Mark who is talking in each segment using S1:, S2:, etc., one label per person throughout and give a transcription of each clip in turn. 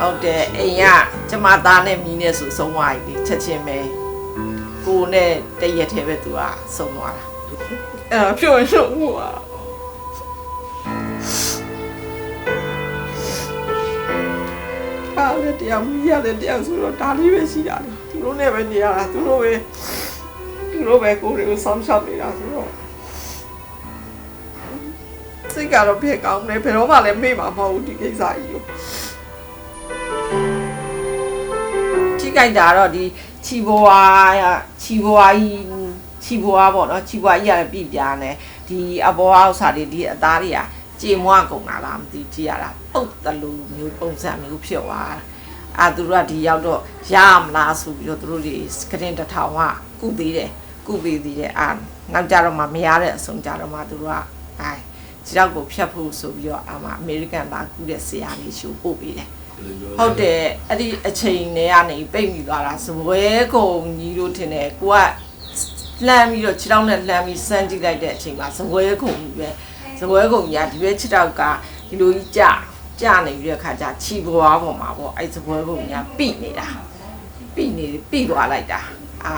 S1: ဟုတ်တယ်အိမ်ကကျမသားနဲ့မီးနဲ့ဆိုဆုံးသွားပြီချက်ချင်းပဲကိုနဲ့တရက်တည်းပဲသူကဆုံးသွားတာအဲ့တော့ဖြိုးရှုံမှုอ่ะအားလည်းတရားမီးရလည်းတရားဆိုတော့ဒါလေးပဲရှိတာလေသူတို့နဲ့ပဲနေရတာသူတို့ပဲသူတို့ပဲကိုယ်တွေကိုဆောင်းရှောက်နေတာဆိုတော့စိတ်ကတော့ပြေကောင်းတယ်ဘယ်တော့မှလည်းမေ့မှာမဟုတ်ဘူးဒီကိစ္စကြီးကို ကြိုက်တာတော့ဒီခြီဘွားခြီဘွားကြီးခြီဘွားပေါ့နော်ခြီဘွားကြီးရတယ်ပြပြားနေဒီအဘောအောက်စာတွေဒီအသားတွေကကြေမွားကုန်တာလားမသိကြည့်ရတာပုတ်တလူမျိုးပုံစံမျိုးဖြစ်သွားတာအာသူတို့ကဒီရောက်တော့ရမလားဆိုပြီးတော့သူတို့ဒီစကရင်တစ်ထောင်ကကုသေးတယ်ကုပေးသေးတယ်အာနောက်ကြတော့မှမရတဲ့အဆုံးကြတော့မှသူတို့ကအဲခြေထောက်ကိုဖြတ်ဖို့ဆိုပြီးတော့အာမအမေရိကန်လာကုတဲ့ဆရာလေးရှို့ပို့ပေးတယ် ဟုတ်တယ်အဲ့ဒီအချိန်နဲ့ကနေပိတ်မိသွားတာစပွဲကုံကြီးတို့ထင်တယ်ကိုကလှမ်းပြီးတော့ခြေထောက်နဲ့လှမ်းပြီးစမ်းကြည့်လိုက်တဲ့အချိန်မှာစပွဲကုံကြီးပဲစပွဲကုံကြီးကဒီဘက်ခြေထောက်ကဒီလိုကြီးကြကြနေပြီးတဲ့ခါကျခြီပွားပေါ်မှာပေါ့အဲ့စပွဲကုံကြီးကပိနေတာပိနေပိသွားလိုက်တာအာ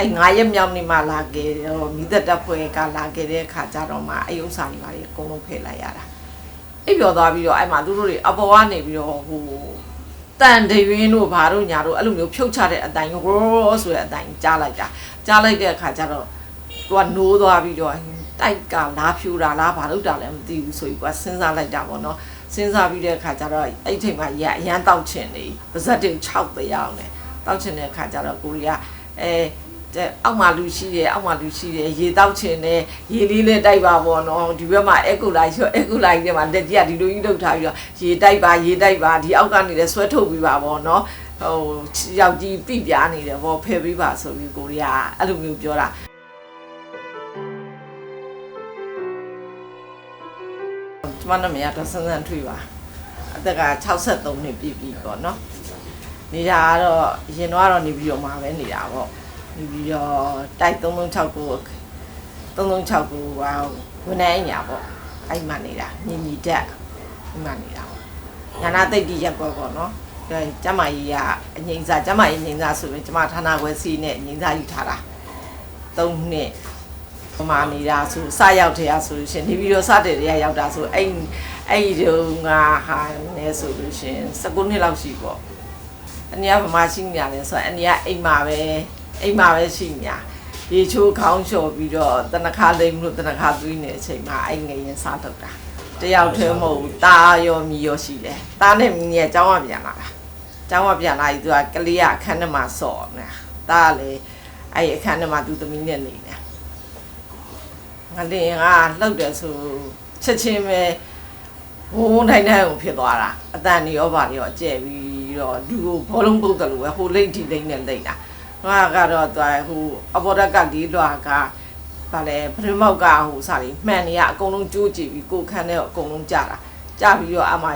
S1: အဲ့ငါရက်မြောက်နေမှလာခဲ့တော့မိသက်တပ်ဖွဲ့ကလာခဲ့တဲ့ခါကျတော့မှအဲ့ဥစ္စာတွေပါလေအကုန်လုံးဖယ်လိုက်ရတာ အိပ်ပျော်သွားပြီးတော့အဲ့မှာသူတို့တွေအပေါ်ကနေပြီးတော့ဟိုတန်တရွင်းတို့ဘာတို့ညာတို့အဲ့လိုမျိုးဖြုတ်ချတဲ့အတိုင်ရောဆိုတဲ့အတိုင်ကြားလိုက်တာကြားလိုက်တဲ့အခါကျတော့သူကနိုးသွားပြီးတော့တိုက်ကလာဖြူတာလားဘာလို့တာလဲမသိဘူးဆိုပြီးကစဉ်းစားလိုက်တာပေါ့နော်စဉ်းစားပြီးတဲ့အခါကျတော့အဲ့ဒီချိန်မှာရအရန်တောက်ချင်နေပါဇက်တွေ6တရားအောင်နေတောက်ချင်တဲ့အခါကျတော့ကိုရီးယားအဲ တဲ့အောက်မှာလူရှိတယ်အောက်မှာလူရှိတယ်ရေတောက်ချင်တယ်ရေလေးလေးတိုက်ပါပေါ့နော်ဒီဘက်မှာအက်ကူလိုက်ရောအက်ကူလိုက်ထဲမှာလက်ကြီးကဒီလိုကြီးလောက်ထားပြီးတော့ရေတိုက်ပါရေတိုက်ပါဒီအောက်ကနေလည်းဆွဲထုတ်ပြီးပါပေါ့နော်ဟိုယောက်ကြီးပြပြနေတယ်ပေါ့ဖယ်ပြီးပါဆိုပြီးကိုရီးယားအဲ့လိုမျိုးပြောတာကျမနာမည်ကတော့ဆန်းဆန်းထွေပါအသက်က63နှစ်ပြည့်ပြီပေါ့နော်နေတာကတော့ရင်တော့ကတော့နေပြီးတော့မှာပဲနေတာပေါ့ နေပြီးတော့တိုက်336 336ကိုဟာဝန်ထမ်းညာပေါ့အဲ့မှနေတာမြင်မြည်တက်အဲ့မှနေတာပေါ့ညာနာတိတ်တိရက်ကွက်ပေါ့နော်အဲကျမကြီးကအငိမ့်စားကျမကြီးငိမ့်စားဆိုရင်ကျမဌာနခွဲစီနဲ့ငိမ့်စားယူထားတာ3နှစ်ပမာနေတာဆိုစရောက်တယ်ဆိုလို့ရှင်နေပြီးတော့စတဲ့တွေကရောက်တာဆိုအဲ့အဲ့ဒီတုန်းကဟာနေဆိုလို့ရှင်19နှစ်လောက်ရှိပေါ့အနည်းကဗမာရှိနေရတယ်ဆိုတော့အနည်းကအိမ်မှာပဲ အိမ်မှာပဲရှိနေတာရေချိုးခေါင်းလျှော်ပြီးတော့တနခါလိမ့်လို့တနခါသွင်းနေတဲ့အချိန်မှာအဲ့ငရင်စားထုတ်တာတယောက်တည်းမဟုတ်ဘူးตาရောမီရောရှိတယ်ตาနဲ့မီနဲ့အเจ้าကပြန်လာတာအเจ้าကပြန်လာပြီးသူကကလေးကအခန်းထဲမှာစော့နေတာตาကလည်းအဲ့အခန်းထဲမှာသူသမီးနဲ့နေတယ် ငလင်ကလှုပ်တယ်ဆိုချက်ချင်းပဲဝုန်းတိုင်းတိုင်းကိုဖြစ်သွားတာအတန်နေရောပါနေရောအကျဲပြီးတော့လူကိုဘောလုံးပုတ်တယ်လို့ပဲဟိုလိမ့်တီလိမ့်နဲ့လိမ့်တာ ဟိုကတော့သူဟိုအဘော်ဒက်ကလေးလွာကဗာလဲပရမောက်ကဟိုစားလေးမှန်နေရအကုန်လုံးကြိုးကြည့်ပြီးကိုခန်းနဲ့အကုန်လုံးကြတာကြပြီးတော့အမှ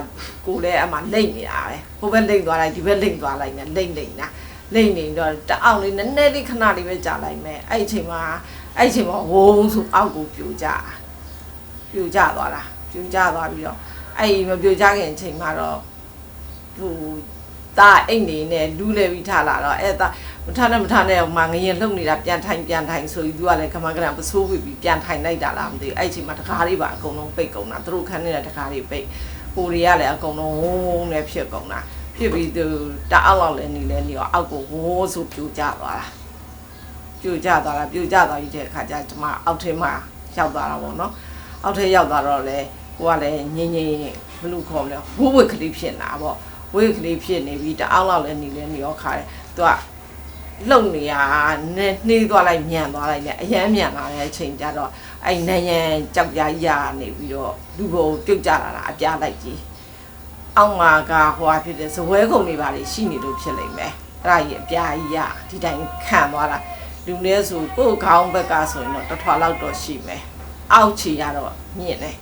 S1: ကိုလည်းအမှလိမ့်နေတာပဲဟိုဘက်လိမ့်သွားလိုက်ဒီဘက်လိမ့်သွားလိုက်နဲ့လိမ့်လိမ့်တာလိမ့်နေတော့တအောင်လေးနည်းနည်းလေးခဏလေးပဲကြာလိုက်မယ်အဲ့ဒီအချိန်မှာအဲ့ဒီအချိန်မှာဝုန်းဆိုအောက်ကိုပြိုကျတာပြိုကျသွားတာပြိုကျသွားပြီးတော့အဲ့ဒီမပြိုကျခင်အချိန်မှာတော့ဟိုတာအိတ်နေနဲ့လူးလဲပြီးထားလာတော့အဲ့ဒါ မထားနဲ့မထားနဲ့မငရင်လှုပ်နေတာပြန်ထိုင်ပြန်ထိုင်ဆိုပြီးသူကလည်းခမကရံပစိုးပြီးပြီးပြန်ထိုင်လိုက်တာလားမသိဘူးအဲ့ဒီအချိန်မှာတကားလေးပါအကုန်လုံးပိတ်ကုန်တာသူတို့ခန်းနေတဲ့တကားလေးပိတ်ဟိုတွေကလည်းအကုန်လုံးဝုန်းဝုန်းနဲ့ဖြစ်ကုန်တာဖြစ်ပြီးသူတအောက်လောက်လည်းနေလဲနေတော့အောက်ကိုဝိုးဆိုပြိုကျသွားတာပြိုကျသွားတာပြိုကျသွားပြီးတဲ့အခါကျကျွန်မအောက်ထဲမှာရောက်သွားတာပေါ့နော်အောက်ထဲရောက်သွားတော့လေကိုကလည်းငင်းငင်းဘလို့ခေါ်မလဲဝိုးဝိတ်ကလေးဖြစ်နေတာပေါ့ဝိတ်ကလေးဖြစ်နေပြီးတအောက်လောက်လည်းနေလဲနေရောခါတယ်သူက လုံနေရနဲ့နှေးသွားလိုက်မြန်သွားလိုက်နဲ့အရန်မြန်လာတဲ့အချိန်ကျတော့အဲ့နန်းရန်ကြောက်ကြကြီးရနေပြီးတော့လူဘုံပြုတ်ကြလာတာအပြားလိုက်ကြီးအောက်မှာကဟိုဟာဖြစ်တဲ့ဇပွဲကုံတွေပါလေရှိနေလို့ဖြစ်လိမ့်မယ်အဲ့ဒါကြီးအပြားကြီးရဒီတိုင်းခံသွားတာလူလဲဆိုကိုယ်ခေါင်းဘက်ကဆိုရင်တော့တစ်ထွာလောက်တော့ရှိမယ်အောက်ခြေရတော့မြင့်တယ်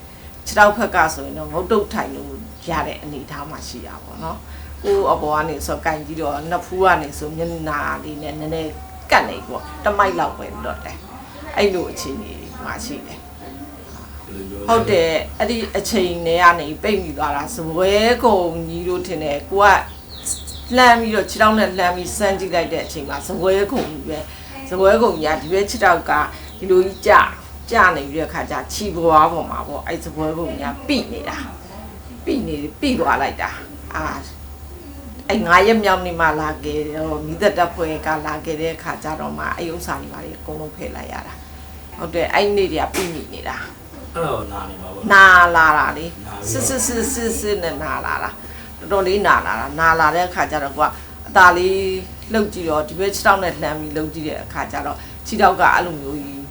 S1: ခြေထောက်ဘက်ကဆိုရင်တော့ငုတ်တုတ်ထိုင်လို့ရတဲ့အနေအထားမှရှိရပါတော့ ကိုယ်အပေါ်ကနေဆိုကင်ကြည့်တော့နှစ်ဖူးကနေဆိုမျက်နှာလေးနဲ့နည်းနည်းကတ်နေပေါ့တမိုက်လောက်ပဲလွတ်တယ်အဲ့လိုအခြေအနေမှရှိတယ်ဟုတ်တယ်အဲ့ဒီအချိန်နဲ့ကနေပိတ်မိသွားတာစပွဲကုံကြီးတို့ထင်တယ်ကိုကလှမ်းပြီးတော့ခြေထောက်နဲ့လှမ်းပြီးစမ်းကြည့်လိုက်တဲ့အချိန်မှာစပွဲကုံကြီးပဲစပွဲကုံကြီးကဒီဘက်ခြေထောက်ကဒီလိုကြီးကြကြနေပြီးတဲ့ခါကျခြိပွားပေါ်မှာပေါ့အဲ့စပွဲကုံကြီးကပိနေတာပိနေပိသွားလိုက်တာအာ အဲ့ငါရက်မြောက်နေမှလာခဲ့တော့မိသက်တပ်ဖွဲ့ကလာခဲ့တဲ့ခါကျတော့မှအဲ့ဥစ္စာတွေပါလေအကုန်လုံးဖယ်လိုက်ရတာဟုတ်တယ်အဲ့နေ့တည်းကပိမိနေတာ
S2: အဲ့တော့နာနေမှာပေါ့
S1: နာလာတာလေ
S2: နာပြီး
S1: စစ်
S2: တော့
S1: စစ်စစ်စစ်စစ်နဲ့နာလာတာတော်တော်လေးနာလာတာနာလာတဲ့အခါကျတော့ကွာအตาလေးလှုပ်ကြည့်တော့ဒီဘက်ခြေထောက်နဲ့လှမ်းပြီးလှုပ်ကြည့်တဲ့အခါကျတော့ခြေထောက်ကအဲ့လိုမျိုးကြီး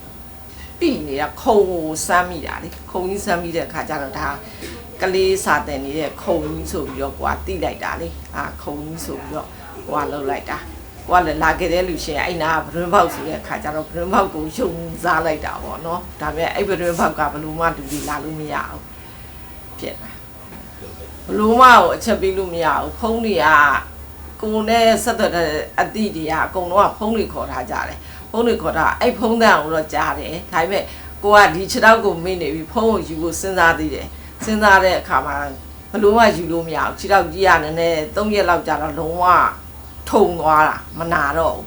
S1: ပြိနေတာခုံကိုစမ်းမိတာလေခုံကြီးစမ်းမိတဲ့အခါကျတော့ဒါ ကလေးစာတင်နေတဲ့ခုံကြီးဆိုပြီးတော့ကွာတိလိုက်တာလေအာခုံကြီးဆိုပြီးတော့ဟိုကလှုပ်လိုက်တာကိုကလည်းလာခဲ့တဲ့လူရှင်အဲ့နာကဘရင်ပေါက်ဆိုတဲ့အခါကျတော့ဘရင်ပေါက်ကိုယုံစားလိုက်တာပေါ့နော်ဒါပေမဲ့အဲ့ဘရင်ပေါက်ကဘယ်လိုမှလူကြီးလာလို့မရအောင်ဖြစ်လာဘလို့မကိုအချက်ပေးလို့မရဘူးဖုန်းတွေကကိုယ်နဲ့ဆက်သွယ်တဲ့အသည့်တွေကအကုန်လုံးကဖုန်းတွေခေါ်ထားကြတယ်ဖုန်းတွေခေါ်ထားအဲ့ဖုန်းတန်ကိုတော့ကြားတယ်ဒါပေမဲ့ကိုကဒီခြေထောက်ကိုမိနေပြီဖုန်းကိုယူဖို့စဉ်းစားသေးတယ် စဉ်းစားတဲ့အခါမှာဘလို့မှယူလို့မရဘူးခြေထောက်ကြီးရနည်းနည်း၃ရက်လောက်ကြာတော့လုံးဝထုံသွားတာမနာတော့ဘူး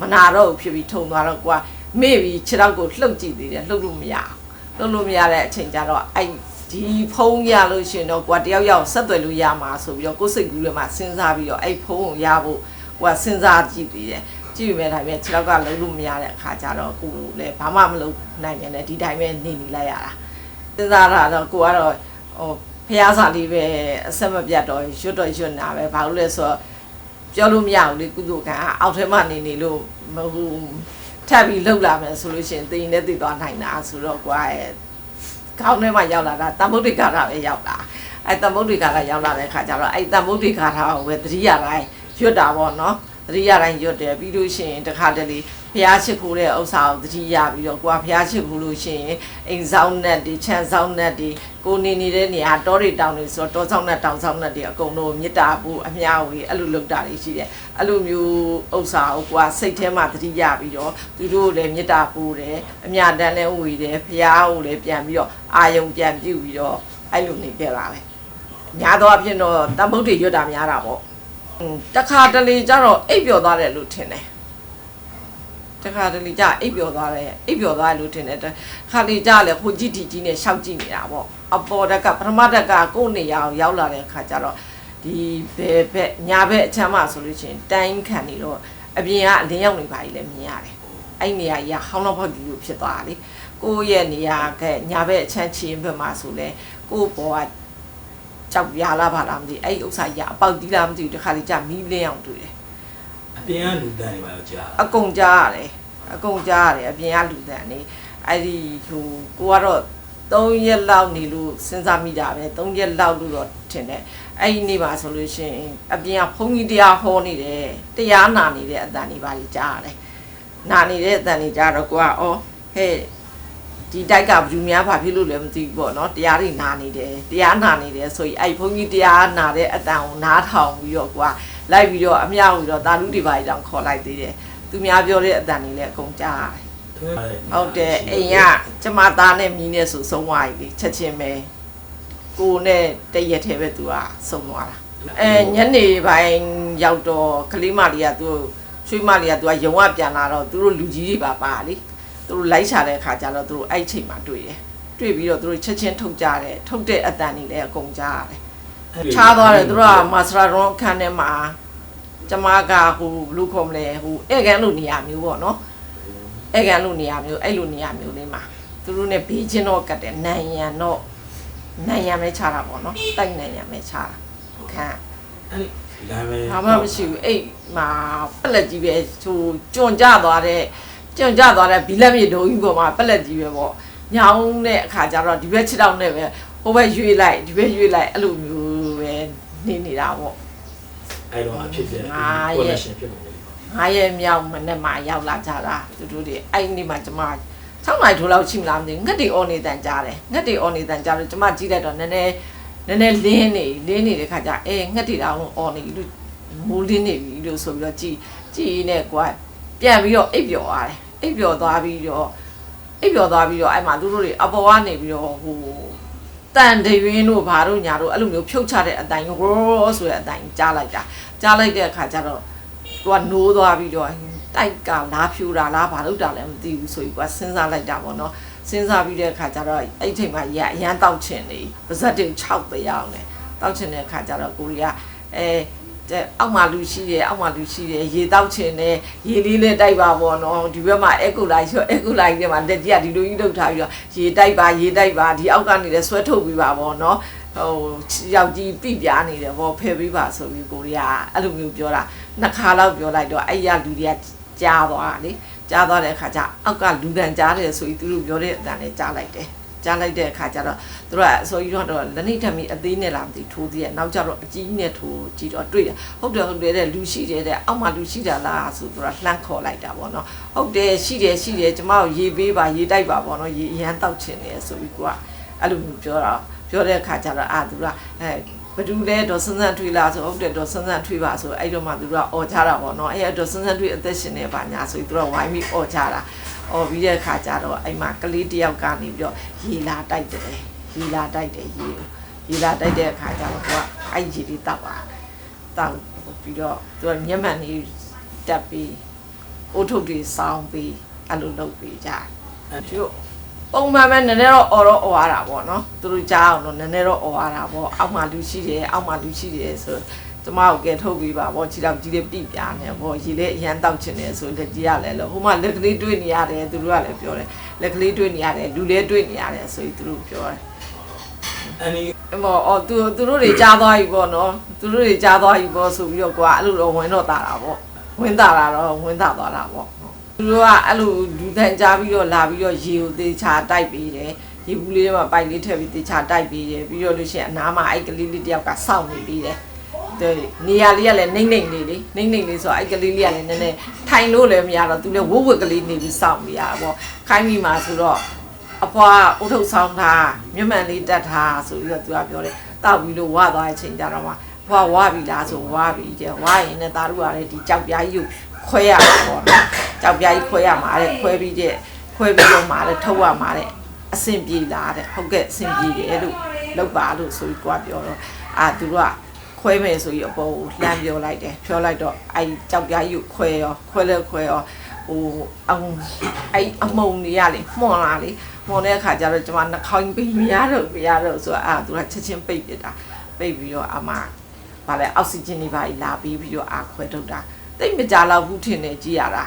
S1: မနာတော့ဘူးဖြစ်ပြီးထုံသွားတော့ကိုကမေ့ပြီးခြေထောက်ကိုလှုပ်ကြည့်သေးတယ်လှုပ်လို့မရဘူးလှုပ်လို့မရတဲ့အချိန်ကျတော့အဲ့ဒီဖုန်းရလို့ရှရင်တော့ကွာတယောက်ယောက်ဆက်သွယ်လို့ရမှာဆိုပြီးတော့ကိုယ်စိတ်ကူးထဲမှာစဉ်းစားပြီးတော့အဲ့ဖုန်းကိုရဖို့ကွာစဉ်းစားကြည့်ပြီးတယ်ကြည့်ပြီးမဲ့ဒါပေမဲ့ခြေထောက်ကလုံးလို့မရတဲ့အခါကျတော့ကိုယ်လည်းဘာမှမလုပ်နိုင်ပြန်နဲ့ဒီတိုင်းပဲနေနေလိုက်ရတာ စဉ်းစားတာတော့ကိုကတော့ဟိုဖះစာလေးပဲအဆက်မပြတ်တော့ရွတ်တော့ရွတ်နာပဲဘာလို့လဲဆိုတော့ပြောလို့မရဘူးလေကုသိုလ်ကံကအောက်ထဲမှာနေနေလို့မဟုတ်ထပ်ပြီးလှုပ်လာမယ်ဆိုလို့ရှိရင်တင်နေသိသွားနိုင်တာဆိုတော့ကွာရဲ့ကောင်းထဲမှာရောက်လာတာတမ္ဗုဒ္ဓိကာရပဲရောက်လာအဲတမ္ဗုဒ္ဓိကာရရောက်လာတဲ့ခါကျတော့အဲတမ္ဗုဒ္ဓိကာရကိုပဲသတိရတိုင်းရွတ်တာပေါ့နော် သတိရတိုင်းရွတ်တယ်ပြီးလို့ရှိရင်တခါတလေဘုရားရှိခိုးတဲ့ဥစ္စာကိုသတိရပြီးတော့ကိုကဘုရားရှိခိုးလို့ရှိရင်အိမ်ဆောင်နဲ့ဒီခြံဆောင်နဲ့ဒီကိုနေနေတဲ့နေရာတောတွေတောင်တွေဆိုတော့တောဆောင်နဲ့တောင်ဆောင်နဲ့ဒီအကုန်လုံးမေတ္တာဖို့အမြဝေအဲ့လိုလုပ်တာတွေရှိတယ်အဲ့လိုမျိုးဥစ္စာကိုကိုကစိတ်ထဲမှာသတိရပြီးတော့သူတို့လည်းမေတ္တာပို့တယ်အမြတမ်းလည်းဝေတယ်ဘုရားကိုလည်းပြန်ပြီးတော့အာယုံပြန်ပြုပြီးတော့အဲ့လိုနေခဲ့တာပဲများသောအားဖြင့်တော့တမ္ဗုဒ္ဓေရွတ်တာများတာပေါ့อืม တခါတလေကျတော့အိပ်ပျော်သွားတယ်လို့ထင်တယ်တခါတလေကျအိပ်ပျော်သွားတယ်အိပ်ပျော်သွားတယ်လို့ထင်တယ်တခါတလေကျလည်းဟိုကြည့်တီကြီးနဲ့ရှောက်ကြည့်နေတာပေါ့အပေါ်တက်ကပထမတက်ကကိုယ့်နေရာကိုရောက်လာတဲ့အခါကျတော့ဒီဘယ်ဘက်ညာဘက်အချမ်းမှာဆိုလို့ရှိရင်တိုင်းခံနေတော့အပြင်ကအလင်းရောက်နေပါ ਈ လည်းမြင်ရတယ်အဲ့နေရာကြီးကဟောင်းတော့ဖောက်ကြီးလို့ဖြစ်သွားတာလေကိုယ့်ရဲ့နေရာကညာဘက်အချမ်းချီရင်ဘက်မှာဆိုလဲကိုယ့်ဘောက ကြောက်ရလားဘာလားမသိအဲ့ဒီဥစ္စာကြီးကအပေါက်တီးလားမသိဘူးတခါလေကျမီးလင်းအောင်တွေ့တယ်
S2: အပြင်ကလူတန်းတွေပါတော့ကြာ
S1: အကုန်ကြားရတယ်အကုန်ကြားရတယ်အပြင်ကလူတန်နေအဲ့ဒီဟိုကိုကတော့3ရက်လောက်နေလို့စဉ်းစားမိတာပဲ3ရက်လောက်လို့တော့ထင်တယ်အဲ့ဒီနေ့ပါဆိုလို့ရှိရင်အပြင်ကဘုန်းကြီးတရားဟောနေတယ်တရားနာနေတဲ့အတန်တွေပါကြီးကြားရတယ်နာနေတဲ့အတန်တွေကြားတော့ကိုကအော်ဟဲ့ ဒီတိုက်ကဘယ်သူများဘာဖြစ်လို့လဲမသိဘူးပေါ့နော်တရားတွေနာနေတယ်တရားနာနေတယ်ဆိုရင်အဲ့ဘုန်းကြီးတရားနာတဲ့အတန်ကိုနားထောင်ပြီးတော့ကိုကလိုက်ပြီးတော့အမြောက်ပြီးတော့တာလူတွေပါကြီးတောင်ခေါ်လိုက်သေးတယ်သူများပြောတဲ့အတန်တွေလည်းအကုန်ကြားရတယ်ဟုတ်တယ်အိမ်ကကျမသားနဲ့မီးနဲ့ဆိုဆုံးသွားပြီလေချက်ချင်းပဲကိုနဲ့တရက်ထဲပဲသူကဆုံးသွားတာအဲညနေပိုင်းရောက်တော့ကလေးမလေးကသူရွှေမလေးကသူကရုံကပြန်လာတော့သူတို့လူကြီးတွေပါပါလေ သူတို့လိုက်ချတဲ့ခါကျတော့သူတို့အဲ့ချိန်မှာတွေ့တယ်တွေ့ပြီးတော့သူတို့ချက်ချင်းထုတ်ကြတယ်ထုတ်တဲ့အတန်တွေလည်းအကုန်ကြားရတယ်ချားသွားတယ်သူတို့ကမာစရာရွန်ခန်းထဲမှာကျမကဟိုဘလူးခေါ်မလဲဟိုဧကန်လို့နေရာမျိုးပေါ့နော်အဲ့ကန်လို့နေရာမျိုးအဲ့လိုနေရာမျိုးလေးမှာသူတို့ ਨੇ ဘေးချင်းတော့ကတ်တယ်နန်ရံတော့နန်ရံပဲချတာပေါ့နော်တိုက်နန်ရံပဲချတာခန့်
S2: အဲ့ဒီလမ်းပဲ
S1: ဘာမှမရှိဘူးအဲ့မှာပက်လက်ကြီးပဲဟိုကျွံကြသွားတဲ့ ကျွံကြသွားတဲ့ဘီလက်မြေဒုံကြီးပေါ်မှာပက်လက်ကြီးပဲပေါ့ညောင်းတဲ့အခါကျတော့ဒီဘက်ခြေထောက်နဲ့ပဲဟိုဘက်ရွေ့လိုက်ဒီဘက်ရွေ့လိုက်အဲ့လိုမျိုးပဲနေနေတာပေါ့
S2: အဲ့တော့အဖြစ်ပြ
S1: ငါရဲ့
S2: connection ဖြစ်နေတယ်
S1: ငါရဲ့မြောက်မနဲ့မှရောက်လာကြတာသူတို့တွေအဲ့ဒီနေ့မှကျမ6နိုင်ထိုးလောက်ရှိမလားမသိဘူးငှက်တွေအော်နေတန်ကြားတယ်ငှက်တွေအော်နေတန်ကြားလို့ကျမကြည့်လိုက်တော့နည်းနည်းနည်းနည်းလင်းနေလင်းနေတဲ့ခါကျအဲငှက်တွေတောင်အော်နေလို့မိုးလင်းနေပြီလို့ဆိုပြီးတော့ကြည်ကြည်နဲ့ကွာပြန်ပြီးတော့အိပ်ပျော်သွားတယ် အိပ်ပျော်သွားပြီးတော့အိပ်ပျော်သွားပြီးတော့အဲ့မှာသူတို့တွေအပေါ်ကနေပြီးတော့ဟိုတန်တရွင်းတို့ဘာတို့ညာတို့အဲ့လိုမျိုးဖြုတ်ချတဲ့အတိုင်ကိုရောဆိုတဲ့အတိုင်ကြားလိုက်တာကြားလိုက်တဲ့အခါကျတော့သူကနိုးသွားပြီးတော့တိုက်ကလားဖြူတာလားဘာလို့တာလဲမသိဘူးဆိုပြီးကစဉ်းစားလိုက်တာပေါ့နော်စဉ်းစားပြီးတဲ့အခါကျတော့အဲ့ဒီချိန်မှာရအရန်တောက်ချင်နေပါဇက်တင်6တရားအောင်လေတောက်ချင်တဲ့အခါကျတော့ကိုရီးယားအဲ တဲ့အောက်မှာလူရှိတယ်အောက်မှာလူရှိတယ်ရေတောက်ချင်တယ်ရေလေးလေးတိုက်ပါပေါ့နော်ဒီဘက်မှာအက်ကူလိုက်ရောအက်ကူလိုက်ထဲမှာလက်ကြီးကဒီလိုကြီးထုတ်ထားပြီးတော့ရေတိုက်ပါရေတိုက်ပါဒီအောက်ကနေလည်းဆွဲထုတ်ပြီးပါပေါ့နော်ဟိုယောက်ကြီးပြပြနေတယ်ပေါ့ဖယ်ပြီးပါဆိုပြီးကိုရီးယားအဲ့လိုမျိုးပြောတာနှစ်ခါလောက်ပြောလိုက်တော့အဲ့ရလူတွေကကြားသွားတာလေကြားသွားတဲ့အခါကျအောက်ကလူတန်ကြားတယ်ဆိုပြီးသူတို့ပြောတဲ့အတန်နဲ့ကြားလိုက်တယ် ကြားလိုက်တဲ့အခါကျတော့သူတို့ကအစိုးရတော့လက်နေထမီအသေးနဲ့လာမသိထိုးသေးတယ်နောက်ကျတော့အကြီးနဲ့ထိုးကြည့်တော့တွေ့တယ်ဟုတ်တယ်ဟုတ်တယ်တဲ့လူရှိတယ်တဲ့အောက်မှာလူရှိတာလားဆိုသူကလှမ်းခေါ်လိုက်တာပေါ့နော်ဟုတ်တယ်ရှိတယ်ရှိတယ်ကျမတို့ရေပေးပါရေတိုက်ပါပေါ့နော်ရေအရန်တောက်ချင်တယ်ဆိုပြီးကိုကအဲ့လိုမျိုးပြောတာပြောတဲ့အခါကျတော့အာသူကအဲ ဘဒူလဲတော့စန်းစန်းထွေးလားဆိုဟုတ်တယ်တော့စန်းစန်းထွေးပါဆိုအဲ့တော့မှသူတို့ကအော်ကြတာပေါ့နော်အဲ့တော့စန်းစန်းထွေးအသက်ရှင်နေပါညာဆိုသူတို့ကဝိုင်းပြီးအော်ကြတာအော်ပြီးတဲ့အခါကျတော့အဲ့မှာကလေးတယောက်ကနေပြီးတော့ရေလာတိုက်တယ်ရေလာတိုက်တယ်ရေရေလာတိုက်တဲ့အခါကျတော့သူကအဲ့ရေလေးတောက်ပါတောက်ပြီးတော့သူကမျက်မှန်လေးတက်ပြီးအုတ်ထုတ်တွေစောင်းပြီးအဲ့လိုလုပ်ပြီးကြတယ်သူတို့ ပုံမှန်ပဲနည်းနည်းတော့អော်တော့អော်ရတာပေါ့နော်သူတို့ကြားအောင်တော့နည်းနည်းတော့អော်ရတာပေါ့အောက်မှာလူရှိတယ်အောက်မှာလူရှိတယ်ဆိုတော့ကျမကိုကဲထုတ်ပြီးပါပေါ့ခြေတော့ကြီးလေးပြပြနေပေါ့ရေလေးအရန်တောက်ချင်တယ်ဆိုလက်ကြီးရလဲလို့ဟိုမှာလက်ကလေးတွေ့နေရတယ်သူတို့ကလည်းပြောတယ်လက်ကလေးတွေ့နေရတယ်လူလေးတွေ့နေရတယ်ဆိုပြီးသူတို့ပြောတယ်
S2: အန်ဒီ
S1: အမေအော်သူသူတို့တွေကြားသွားပြီပေါ့နော်သူတို့တွေကြားသွားပြီပေါ့ဆိုပြီးတော့ကွာအဲ့လိုတော့ဝင်တော့တာတာပေါ့ဝင်တာတာတော့ဝင်တာသွားတာပေါ့ သူတို့ကအဲ့လိုလူတန်ကြားပြီးတော့လာပြီးတော့ရေကိုသေချာတိုက်ပေးတယ်ရေဘူးလေးထဲမှာပိုက်လေးထည့်ပြီးသေချာတိုက်ပေးတယ်ပြီးတော့လို့ရှိရင်အနားမှာအဲ့ကလေးလေးတယောက်ကစောင့်နေပြီးတယ်တဲ့နေရာလေးကလည်းနှိမ့်နှိမ့်လေးလေနှိမ့်နှိမ့်လေးဆိုတော့အဲ့ကလေးလေးကလည်းနည်းနည်းထိုင်လို့လည်းမရတော့သူလည်းဝုတ်ဝက်ကလေးနေပြီးစောင့်နေရတာပေါ့ခိုင်းမိမှာဆိုတော့အဖွာအုတ်ထုတ်ဆောင်ထားမျက်မှန်လေးတက်ထားဆိုပြီးတော့သူကပြောတယ်တောက်ပြီးလို့ဝါသွားတဲ့အချိန်ကြတော့မှဘွားဝါပြီလားဆိုဝါပြီတဲ့ဝါရင်လည်းတာတို့ကလည်းဒီကြောက်ပြားကြီးကို ခွဲရမှာပေါ့နော်ကြောက်ပြားကြီးခွဲရမှာတဲ့ခွဲပြီးတဲ့ခွဲပြီးတော့မှလည်းထုတ်ရမှာတဲ့အဆင်ပြေလားတဲ့ဟုတ်ကဲ့အဆင်ပြေတယ်လို့လောက်ပါလို့ဆိုပြီးကိုကပြောတော့အာသူတို့ကခွဲမယ်ဆိုပြီးအပေါ်ကိုလှမ်းပြောလိုက်တယ်ပြောလိုက်တော့အဲကြောက်ပြားကြီးကိုခွဲရောခွဲလဲခွဲရောဟိုအောင်အဲ့အမုံတွေရလေမှွန်လာလေမော်တဲ့အခါကျတော့ကျွန်မနှာခေါင်းပိတ်မရတော့မရတော့ဆိုတော့အာသူကချက်ချင်းပိတ်ပြစ်တာပိတ်ပြီးတော့အမဗာလဲအောက်ဆီဂျင်တွေပါလာပြီးပြီးတော့အာခွဲထုတ်တာ တိတ်မကြတော့ဘူးထင်တယ်ကြည်ရတာ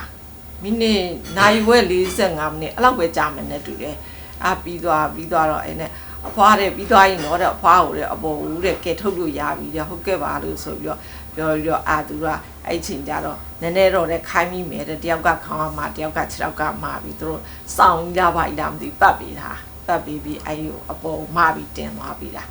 S1: မိနစ်နိုင်ဝဲ45မိနစ်အဲ့လောက်ပဲကြာမယ်နဲ့တူတယ်အာပြီးသွားပြီးသွားတော့အဲ့နဲ့အဖွားတဲ့ပြီးသွားရင်တော့တဲ့အဖွားကိုတဲ့အပေါ်ဦးတဲ့ကဲထုတ်လို့ရပြီတဲ့ဟုတ်ကဲ့ပါလို့ဆိုပြီးတော့ပြောပြီးတော့အာသူကအဲ့ချိန်ကျတော့နည်းနည်းတော့တဲ့ခိုင်းမိမယ်တဲ့တယောက်ကခေါင်းကမှတယောက်ကခြေထောက်ကမှပြီးသူတို့စောင်းကြပါ့လားမသိပတ်ပြီးတာပတ်ပြီးပြီးအဲ့ကိုအပေါ်မှပြီးတင်သွားပြီးတာ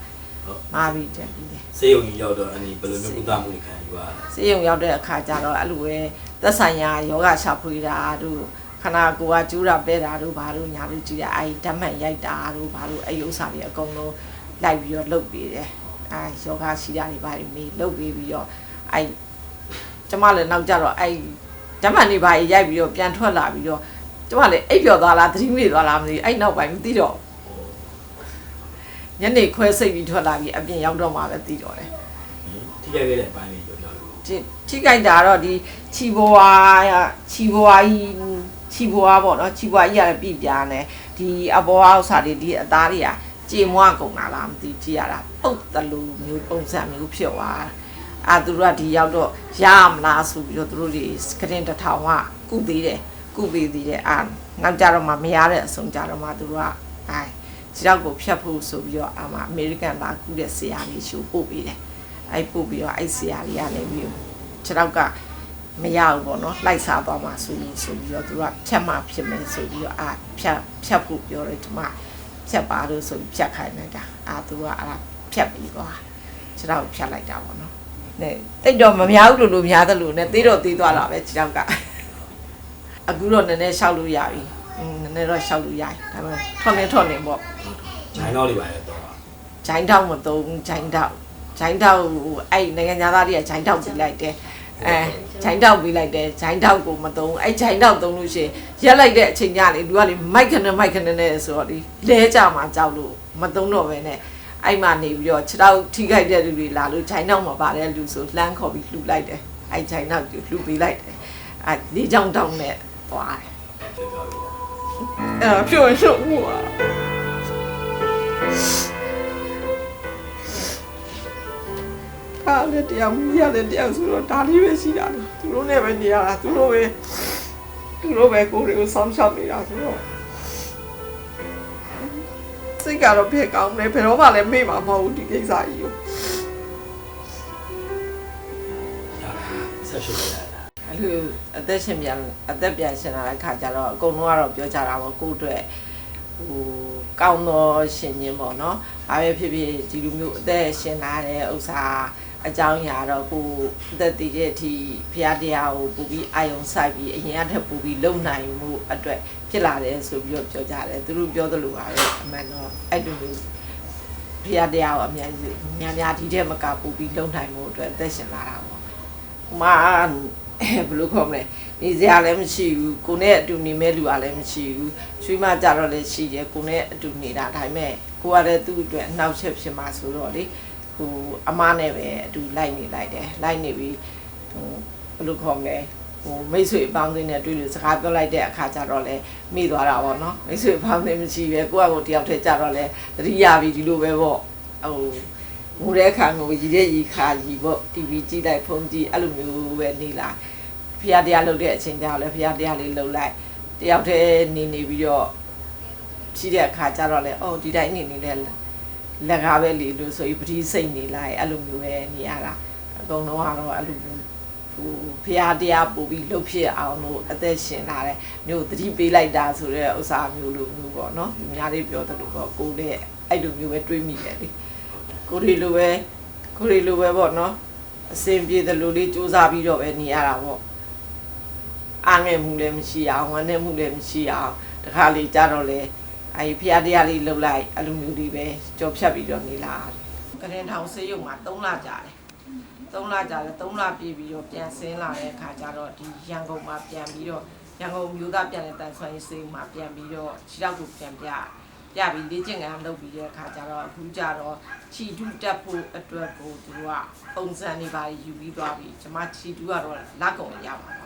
S2: ဟုတ်
S1: မှပြီးတင်ပြီးတယ်
S2: စေယုံကြီးရောက်တော့အန်ဒီဘယ်လိုမျိုးကုသမှုတွေခံယူရလဲ
S1: စေယုံရောက်တဲ့အခါကျတော့အဲ့လိုပဲသက်ဆိုင်ရာယောဂရှာဖွေတာတို့ခနာကိုကကျူးတာပဲတာတို့ဘာလို့ညာလို့ကြည့်ရအဲ့ဓာတ်မှန်ရိုက်တာတို့ဘာလို့အဲ့ဥစ္စာတွေအကုန်လုံးလိုက်ပြီးတော့လုပ်ပြီးတယ်အဲယောဂရှိတာတွေဘာတွေမေးလုပ်ပြီးပြီးတော့အဲ့ကျမလည်းနောက်ကြတော့အဲ့ဓာတ်မှန်တွေဘာတွေရိုက်ပြီးတော့ပြန်ထွက်လာပြီးတော့ကျမလည်းအိပ်ပျော်သွားလားသတိမေ့သွားလားမသိဘူးအဲ့နောက်ပိုင်းမသိတော့ ညနေခွဲစိတ်ပြီးထွက်လာပြီးအပြင်ရောက်တော့မှပဲသိတော့တယ်
S2: ထိခိုက်ခဲ့တဲ့အပိုင်းလေးပြောပြလို့
S1: ချိချိကြိုက်တာတော့ဒီခြီဘွားခြီဘွားကြီးခြီဘွားပေါ့နော်ခြီဘွားကြီးရတယ်ပြပြနေဒီအဘောအောက်စာတွေဒီအသားတွေကကြေမွားကုန်တာလားမသိကြည့်ရတာပုတ်တလူမျိုးပုံစံမျိုးဖြစ်သွားတာအာသူတို့ကဒီရောက်တော့ရမလားဆိုပြီးတော့သူတို့ဒီစကရင်တစ်ထောင်ကကုသေးတယ်ကုပေးသေးတယ်အာနောက်ကြတော့မှမရတဲ့အဆုံးကြတော့မှသူတို့ကအဲခြေ ထောက်ကိုဖြတ်ဖို့ဆိုပြီးတော့အာမအမေရိကန်လာကုတဲ့ဆရာလေးရှို့ပို့ပေးတယ်အဲ့ပို့ပြီးတော့အဲ့ဆရာလေးကနေပြီးခြေတော့ကမရဘူးပေါ့နော်လိုက်စားသွားမှဆိုရင်ဆိုပြီးတော့သူကဖြတ်မှဖြစ်မယ်ဆိုပြီးတော့အာဖြတ်ဖြတ်ဖို့ပြောတယ်ဒီမှာဖြတ်ပါလို့ဆိုပြီးဖြတ်ခိုင်းလိုက်တာအာသူကအဲ့ဒါဖြတ်ပြီးသွားခြေတော့ဖြတ်လိုက်တာပေါ့နော်နဲ့တိတ်တော့မများဘူးလို့လို့များတယ်လို့နဲ့သေးတော့သေးသွားတာပဲခြေတော့ကအခုတော့နည်းနည်းရှောက်လို့ရပြီอืม နည်းနည်းတော့ရှောက်လို့ရပြီဒါပေမဲ့ထွန်နေထွန်နေပေါ့
S2: ဂျိုင်းတော့တွေပါရတော့
S1: ဂျိုင်းတောက်မသုံးဂျိုင်းတောက်ဂျိုင်းတောက်ဟိုအဲ့နိုင်ငံသားတွေကဂျိုင်းတောက်ပြီးလိုက်တယ်အဲဂျိုင်းတောက်ပေးလိုက်တယ်ဂျိုင်းတောက်ကိုမသုံးအဲဂျိုင်းတောက်သုံးလို့ရှိရင်ရက်လိုက်တဲ့အချိန်ညလေသူကလေမိုက်ခနဲ့မိုက်ခနဲ့နဲ့ဆိုတော့ဒီလဲကြမှာကြောက်လို့မသုံးတော့ပဲနဲ့အဲ့မှာနေပြီးတော့ခြေထောက်ထိခိုက်တဲ့လူတွေလာလို့ဂျိုင်းတောက်မှာပါတဲ့လူဆိုလှမ်းခေါ်ပြီးလှူလိုက်တယ်အဲဂျိုင်းတောက်ကိုလှူပေးလိုက်တယ်အဲလေးချောင်းတောက်နဲ့သွားတယ် အဲဖြိုးရှုပ်မှုอ่ะအားလည်းတရားမူရလည်းတရားဆိုတော့ဒါလေးပဲရှိတာလေသူတို့နဲ့ပဲနေရတာသူတို့ပဲသူတို့ပဲကိုယ်တွေကိုဆောင်းရှောက်နေတာဆိုတော့စိတ်ကတော့ဖေကောင်းတယ်ဘယ်တော့မှလည်းမေ့မှာမဟုတ်ဘူးဒီကိစ္စကြီးကို
S2: ဆက်ရှိလိုက်တာ
S1: အဲ့ လိုအသက်ရှင်ပြန်အသက်ပြန်ရှင်လာတဲ့ခါကျတော့အကုန်လုံးကတော့ပြောကြတာပေါ့ကိုယ့်အတွက်ဟိုကောင်းသောရှင်ခြင်းပေါ့နော်။ဘာပဲဖြစ်ဖြစ်ဒီလိုမျိုးအသက်ရှင်လာတဲ့ဥစ္စာအကြောင်းအရာတော့ကိုယ်အသက်တည်တဲ့အထိဘုရားတရားကိုပူပြီးအာယုံစိုက်ပြီးအရင်ကထပ်ပူပြီးလုံနိုင်မှုအတွက်ဖြစ်လာတယ်ဆိုပြီးတော့ပြောကြတယ်သူတို့ပြောသလိုပါပဲအမှန်တော့အဲ့လိုမျိုးဘုရားတရားကိုအများကြီးများများဒီတဲ့မကပူပြီးလုံနိုင်မှုအတွက်အသက်ရှင်လာတာပေါ့ဟို မှာဘယ်လိုခေါ်မလဲနေစရာလည်းမရှိဘူးကိုနဲ့အတူနေမဲ့လူကလည်းမရှိဘူးချွေးမကြတော့လည်းရှိတယ်ကိုနဲ့အတူနေတာဒါပေမဲ့ကိုကလည်းသူ့အတွက်အနှောက်အယှက်ဖြစ်မှာဆိုတော့လေဟိုအမနဲ့ပဲအတူလိုက်နေလိုက်တယ်လိုက်နေပြီးဟိုဘယ်လိုခေါ်မလဲဟိုမိတ်ဆွေအပေါင်းအသင်းနဲ့တွေ့လို့စကားပြောလိုက်တဲ့အခါကျတော့လေမိသွားတာပေါ့နော်မိတ်ဆွေအပေါင်းအသင်းမရှိပဲကိုကကိုတယောက်တည်းကြတော့လေသတိရပြီဒီလိုပဲပေါ့ဟို ငိုတဲ့အခါငိုရည်တဲ့ရီခါရီပေါ့ TV ကြည့်လိုက်ဖုန်းကြည့်အဲ့လိုမျိုးပဲနေလာဖះတရားလုပ်တဲ့အချိန်ကျတော့လေဖះတရားလေးလုပ်လိုက်တယောက်တည်းနေနေပြီးတော့ရှိတဲ့အခါကျတော့လေအော်ဒီတိုင်းနေနေတဲ့လက်ကားပဲလေလို့ဆိုပြီးပတိစိတ်နေလိုက်အဲ့လိုမျိုးပဲနေရတာအကုန်လုံးကတော့အဲ့လိုမျိုးဟိုဖះတရားပို့ပြီးလှုပ်ဖြစ်အောင်လို့အသက်ရှင်လာတဲ့မျိုးသတိပေးလိုက်တာဆိုတဲ့ဥစ္စာမျိုးလိုမျိုးပေါ့နော်အများလေးပြောတယ်လို့ပေါ့ကိုယ်လည်းအဲ့လိုမျိုးပဲတွေးမိတယ်လေ ကိုယ်တွေလိုပဲကိုယ်တွေလိုပဲပေါ့နော်အစင်ပြေတယ်လို့လေးစူးစမ်းပြီးတော့ပဲနေရတာပေါ့အားငယ်မှုလည်းမရှိအောင်ဝမ်းနည်းမှုလည်းမရှိအောင်တခါလေကြတော့လေအဲ့ဖျားတရားလေးလှုပ်လိုက်အလိုမျိုးလေးပဲကြော်ဖြတ်ပြီးတော့နေလာကရင်ထောင်ဆေးရုံမှာ3လကြာတယ်3လကြာတယ်3လပြည့်ပြီးတော့ပြန်ဆင်းလာတဲ့အခါကျတော့ဒီရန်ကုန်မှာပြန်ပြီးတော့ရန်ကုန်မြို့သားပြန်တဲ့တန်ဆွမ်းရေးဆေးရုံမှာပြန်ပြီးတော့ခြေထောက်ကိုပြန်ပြ ပြပြီးလေ့ကျင့်ခန်းလုပ်ပြီးတဲ့အခါကျတော့အခုကျတော့ခြီတူးတက်ဖို့အတွက်ကိုသူကပုံစံနေပါယူပြီးသွားပြီကျွန်မခြီတူးကတော့လက်ကုံရပါတော့နော်